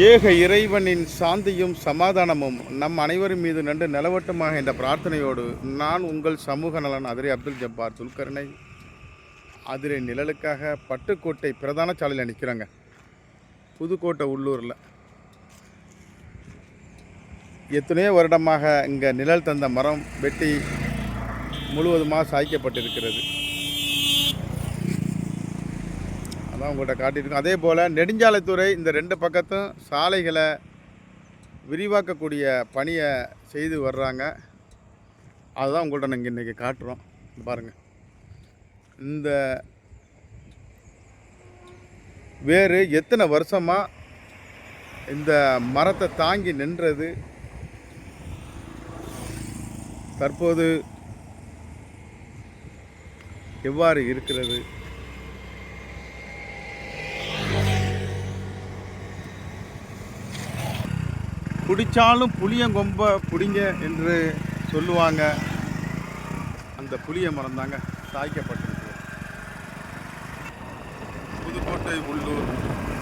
ஏக இறைவனின் சாந்தியும் சமாதானமும் நம் அனைவரும் மீது நன்று நிலவட்டமாக இந்த பிரார்த்தனையோடு நான் உங்கள் சமூக நலன் அதிரை அப்துல் ஜப்பார் துல்கர்னை அதிரை நிழலுக்காக பட்டுக்கோட்டை பிரதான சாலையில் நிற்கிறேங்க புதுக்கோட்டை உள்ளூரில். எத்தனையோ வருடமாக இங்கே நிழல் தந்த மரம் வெட்டி முழுவதுமாக சாய்க்கப்பட்டிருக்கிறது. அதான் உங்கள்கிட்ட காட்டியிருக்கோம் அதே போல் நெடுஞ்சாலைத்துறை இந்த ரெண்டு பக்கத்தும் சாலைகளை விரிவாக்கக்கூடிய பணியை செய்து வர்றாங்க. அதுதான் உங்கள்கிட்ட நாங்கள் இன்றைக்கி காட்டுறோம். பாருங்கள் இந்த வேறு எத்தனை வருஷமாக இந்த மரத்தை தாங்கி நின்றது? தற்போது எவ்வாறு இருக்கிறது? பிடிச்சாலும் புளியங்கொம்பை பிடிங்க என்று சொல்லுவாங்க. அந்த புளிய மரம் தாங்க சாய்க்கப்பட்டிருக்கு. புதுக்கோட்டை உள்ளூர்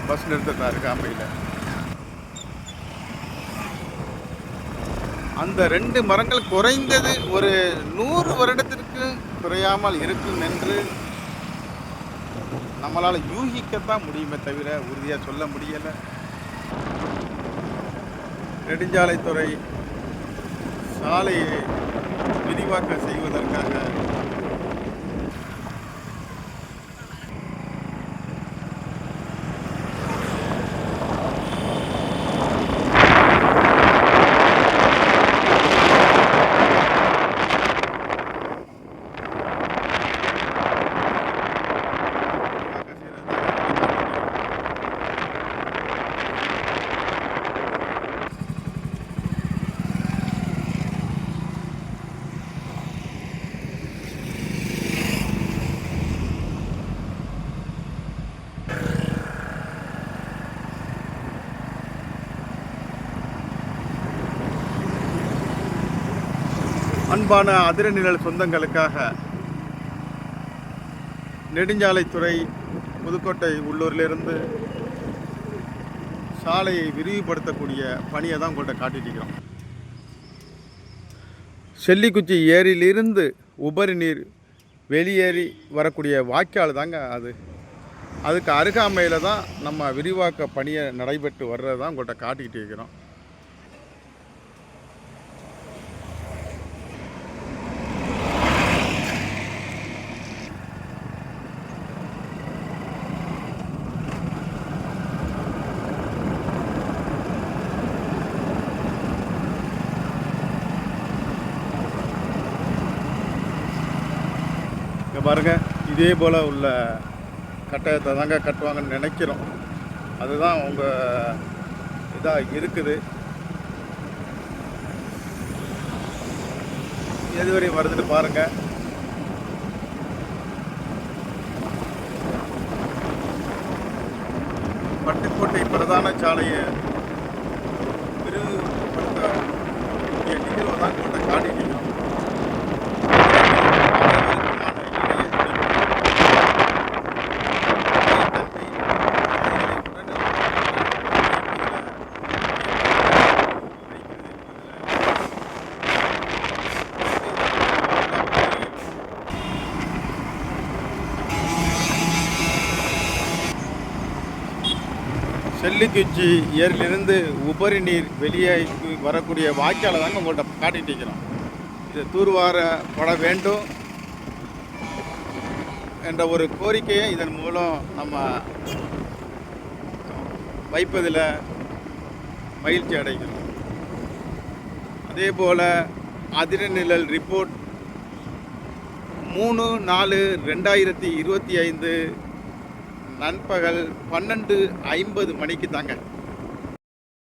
பஸ் நிறுத்தத்தா இருக்காமையில் அந்த ரெண்டு மரங்கள் குறைந்தது ஒரு நூறு வருடத்திற்கு குறையாமல் இருக்கும் என்று நம்மளால் யூகிக்கத்தான் முடியுமே தவிர உறுதியாக சொல்ல முடியலை. நெடுஞ்சாலைத்துறை சாலையை விரிவாக்கம் செய்வதற்காக அன்பான அதிரநிழல் சொந்தங்களுக்காக நெடுஞ்சாலைத்துறை புதுக்கோட்டை உள்ளூரிலிருந்து சாலையை விரிவுபடுத்தக்கூடிய பணியை தான் உங்கள்கிட்ட காட்டிட்டு செல்லிக்குச்சி ஏரியிலிருந்து உபரி நீர் வெளியேறி வரக்கூடிய வாய்க்கால் தாங்க அது. அதுக்கு அருகாமையில் தான் நம்ம விரிவாக்க பணியை நடைபெற்று வர்றது தான் உங்கள்கிட்ட காட்டிக்கிட்டு இருக்கிறோம். இங்கே பாருங்கள் இதே போல் உள்ள கட்டாயத்தை தாங்க கட்டுவாங்கன்னு நினைக்கிறோம். அதுதான் உங்கள் இதாக இருக்குது. எதுவரை வருதுன்னு பாருங்கள் பட்டுக்கோட்டை பிரதான சாலையை விரிவுபடுத்த நிகழ்வு தான் கொண்ட காட்டிட்டு செல்லுக்குச்சி ஏரியிலிருந்து உபரி நீர் வெளியே வரக்கூடிய வாய்க்காலை தாங்க உங்கள்கிட்ட காட்டிட்டு இருக்கிறோம். இதை தூர்வாரப்பட வேண்டும் என்ற ஒரு கோரிக்கையை இதன் மூலம் நம்ம வைப்பதில் மகிழ்ச்சி அடைகிறோம். அதே போல் அதிரநிழல் ரிப்போர்ட் மூணு நாலு ரெண்டாயிரத்தி இருபத்தி ஐந்து நண்பகல் பன்னெண்டு ஐம்பது மணிக்கு தாங்க.